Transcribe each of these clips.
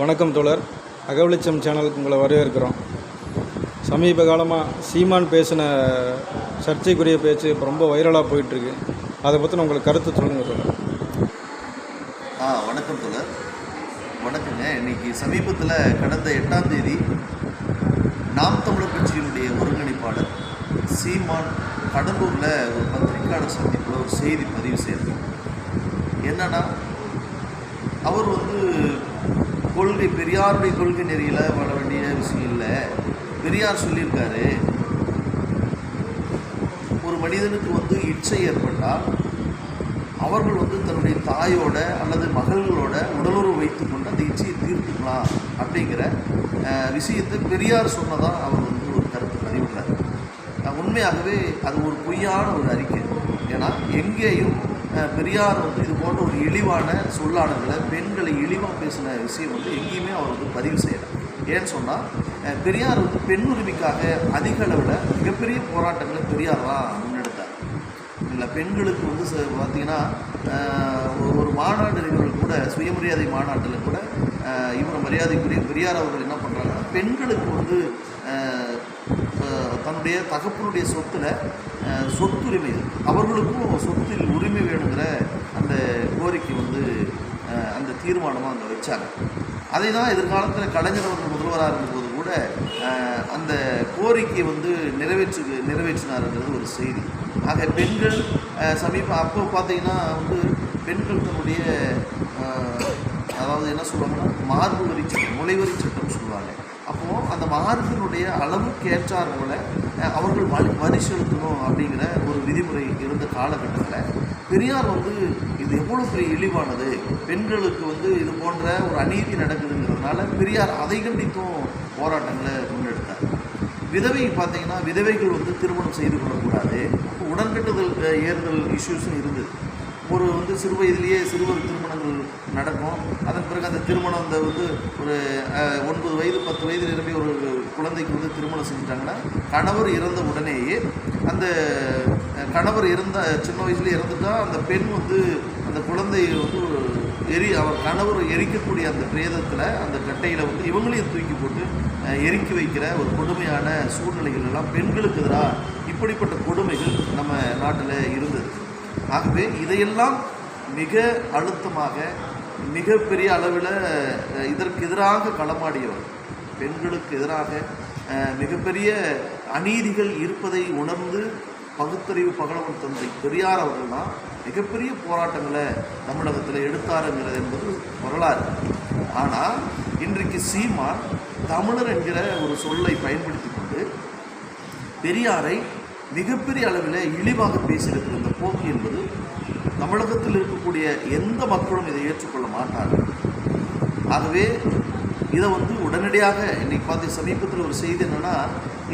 வணக்கம் தோழர். அகவளிச்சம் சேனலுக்கு உங்களை வரவேற்கிறோம். சமீப காலமாக சீமான் பேசின சர்ச்சைக்குரிய பேச்சு இப்போ ரொம்ப வைரலாக போயிட்டுருக்கு. அதை பற்றி உங்களுக்கு கருத்து சொல்லுங்கள் தோழர். ஆ வணக்கம் தோழர். வணக்கங்க. இன்னைக்கு சமீபத்தில் கடந்த எட்டாம் தேதி நாம் தமிழர் கட்சியினுடைய ஒருங்கிணைப்பாளர் சீமான் கடலூரில் ஒரு பத்திரிகையாளர் சந்திப்பில் ஒரு செய்தி பதிவு செய்தார். என்னன்னா அவர் வந்து கொள்கை பெரியாருடைய கொள்கை நெறியில் வாழ வேண்டிய விஷயம் இல்லை. பெரியார் சொல்லியிருக்காரு ஒரு மனிதனுக்கு வந்து இச்சை ஏற்பட்டால் அவர்கள் வந்து தன்னுடைய தாயோட அல்லது மகள்களோட உடலுறவு வைத்துக்கொண்டு அந்த இச்சையை தீர்த்துக்கலாம் அப்படிங்கிற விஷயத்தை பெரியார் சொன்னதான் அவர் வந்து ஒரு கருத்து பதிவுள்ளார் உண்மையாகவே அது ஒரு பொய்யான ஒரு அறிக்கை. ஏன்னா எங்கேயும் பெரியார் வந்து இது போன்ற ஒரு இழிவான சொல்லாடங்களை பெண்களை இழிவாக பேசின விஷயம் வந்து எங்கேயுமே அவர் வந்து பதிவு செய்யலை. ஏன்னு சொன்னால் பெரியார் வந்து பெண் உரிமைக்காக அதிக அளவில் மிகப்பெரிய போராட்டங்களை பெரியார் தான் முன்னெடுத்தார். இல்லை பெண்களுக்கு வந்து ச- பார்த்தீங்கன்னா ஒரு- ஒரு மாநாடு கூட சுயமரியாதை மாநாட்டில் கூட ஆஹ், இவர் மரியாதைக்குரிய பெரியார் அவர்கள் என்ன பண்ணுறாங்கன்னா பெண்களுக்கு வந்து தன்னுடைய தகப்பனுடைய சொத்துல சொத்துரிமை அவர்களுக்கும் சொத்தில் உரிமை வேணுங்கிற அந்த கோரிக்கை வந்து அந்த தீர்மானமாக அங்கே வச்சாங்க. அதை தான் எதிர்காலத்தில் கலைஞர் அவர்கள் முதல்வராக இருந்தபோது கூட அந்த கோரிக்கையை வந்து நிறைவேற்று நிறைவேற்றினாருங்கிறது ஒரு செய்தி. ஆக பெண்கள் சமீப அப்போ பார்த்தீங்கன்னா வந்து பெண்கள் தன்னுடைய அதாவது என்ன சொல்லுவாங்கன்னா மார்பு வரி சட்டம் முளைவரி சட்டம்னு சொல்லுவாங்க. அப்போது அந்த மார்பினுடைய அளவுக்கு ஏற்றார் போல அவர்கள் வரி வரி செலுத்தணும் அப்படிங்கிற ஒரு விதிமுறை இருந்த காலகட்டத்தில் பெரியார் வந்து இது எவ்வளோ பெரிய இழிவானது? பெண்களுக்கு வந்து இது போன்ற ஒரு அநீதி நடக்குதுங்கிறதுனால பெரியார் அதை கண்டித்தும் போராட்டங்களை முன்னெடுத்தார். விதவை பார்த்தீங்கன்னா விதவைகள் வந்து திருமணம் செய்து கொள்ளக்கூடாது. உடன்கட்டுதல் ஏறுதல் இஷ்யூஸும் இருந்தது. ஒரு வந்து சிறு வயதிலேயே சிறுவர் திருமணங்கள் நடக்கும். அதன் பிறகு அந்த திருமணம் அந்த வந்து ஒரு ஒன்பது வயது பத்து வயது நிரம்பி ஒரு குழந்தைக்கு வந்து திருமணம் செஞ்சுட்டாங்கன்னா கணவர் இறந்த உடனேயே அந்த கணவர் இறந்த சின்ன வயசுல இறந்துட்டால் அந்த பெண் வந்து அந்த குழந்தையை வந்து ஒரு எரி அவர் கணவர் எரிக்கக்கூடிய அந்த பிரேதத்தில் அந்த கட்டையில் வந்து இவங்களையும் தூக்கி போட்டு எரிக்கி வைக்கிற ஒரு கொடுமையான சூழ்நிலைகள் எல்லாம் பெண்களுக்கு எதிராக இப்படிப்பட்ட கொடுமைகள் நம்ம நாட்டில் இருந்தது. ஆகவே இதையெல்லாம் மிக அழுத்தமாக மிகப்பெரிய அளவில் இதற்கு எதிராக களமாடியவர். பெண்களுக்கு எதிராக மிகப்பெரிய அநீதிகள் இருப்பதை உணர்ந்து பகுத்தறிவு பகலவன் தந்தை பெரியார் அவர்கள் தான் மிகப்பெரிய போராட்டங்களை தமிழகத்தில் எடுத்தாருங்கிறது என்பது வரலாறு. ஆனால் இன்றைக்கு சீமான் தமிழர் என்கிற ஒரு சொல்லை பயன்படுத்தி கொண்டு பெரியாரை மிகப்பெரிய அளவில் இழிவாக பேசியிருக்கிற இந்த போக்கு என்பது தமிழகத்தில் இருக்கக்கூடிய எந்த மக்களும் இதை ஏற்றுக்கொள்ள மாட்டார்கள். ஆகவே இதை வந்து உடனடியாக இன்றைக்கி பார்த்து சமீபத்தில் ஒரு செய்தி என்னென்னா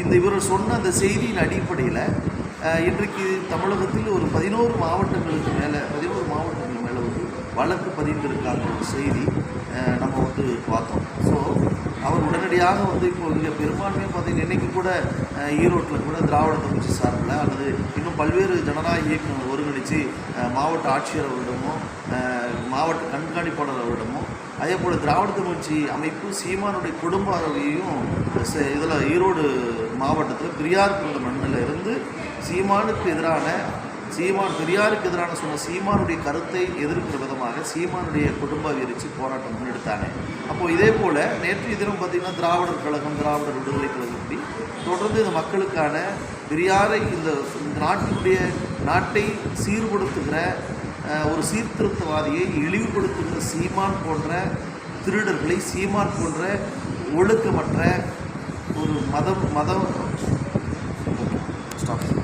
இந்த இவர் சொன்ன அந்த செய்தியின் அடிப்படையில் இன்றைக்கு தமிழகத்தில் ஒரு பதினோரு மாவட்டங்களுக்கு மேலே பதினோரு மாவட்டங்கள் மேலே வந்து வழக்கு பதிந்திருக்காங்க ஒரு செய்தி நம்ம வந்து பார்த்தோம். ஸோ அவர் உடனடியாக வந்து இப்போ இங்கே பெரும்பான்மையாக பார்த்தீங்கன்னா இன்றைக்கி கூட ஈரோட்டில் கூட திராவிட கட்சி சார்பில் அல்லது இன்னும் பல்வேறு ஜனநாயக இயக்கம் ஒருங்கிணைச்சு மாவட்ட ஆட்சியர் அவரிடமும் மாவட்ட கண்காணிப்பாளர் அவரிடமும் அதே போல் திராவிட கட்சி அமைப்பு சீமானுடைய குடும்ப அளவையும் இதில் ஈரோடு மாவட்டத்தில் பெரியார் பிறந்த மண்ணில் இருந்து சீமானுக்கு எதிரான சீமான் பெரியாருக்கு எதிரான சொன்ன சீமானுடைய கருத்தை எதிர்க்கிற விதமாக சீமானுடைய குடும்ப விரிச்சு போராட்டம் முன்னெடுத்தாங்க. அப்போது இதே போல் நேற்றைய தினம் பார்த்திங்கன்னா திராவிடர் கழகம் திராவிடர் விடுதலை கழகம் இப்படி தொடர்ந்து இந்த மக்களுக்கான பெரியாரை இந்த இந்த நாட்டினுடைய நாட்டை சீர்படுத்துகிற ஒரு சீர்திருத்தவாதியை இழிவுபடுத்துகிற சீமான் போன்ற திருடர்களை சீமான் போன்ற ஒழுக்கமற்ற ஒரு மதம் மதம் ஸ்டாப்